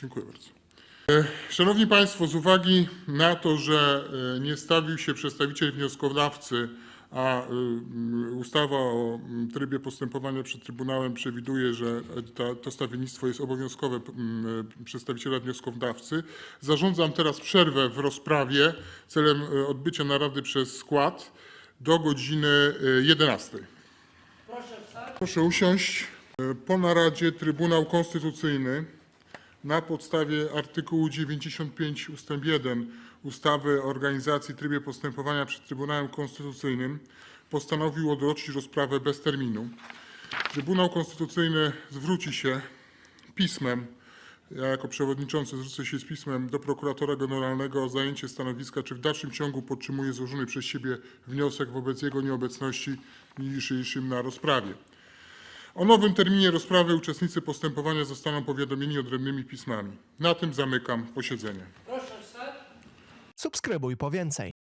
Dziękuję bardzo. E, Szanowni Państwo, z uwagi na to, że e, nie stawił się przedstawiciel wnioskodawcy, a e, ustawa o trybie postępowania przed Trybunałem przewiduje, że ta, to stawiennictwo jest obowiązkowe przedstawiciela wnioskodawcy, zarządzam teraz przerwę w rozprawie celem odbycia narady przez skład do godziny e, 11. Proszę usiąść. E, Po naradzie Trybunał Konstytucyjny na podstawie artykułu 95 ust. 1 ustawy o organizacji i trybie postępowania przed Trybunałem Konstytucyjnym postanowił odroczyć rozprawę bez terminu. Trybunał Konstytucyjny zwróci się pismem, ja jako przewodniczący zwrócę się z pismem do prokuratora generalnego o zajęcie stanowiska, czy w dalszym ciągu podtrzymuje złożony przez siebie wniosek wobec jego nieobecności dzisiejszym na rozprawie. O nowym terminie rozprawy uczestnicy postępowania zostaną powiadomieni odrębnymi pismami. Na tym zamykam posiedzenie. Subskrybuj po więcej.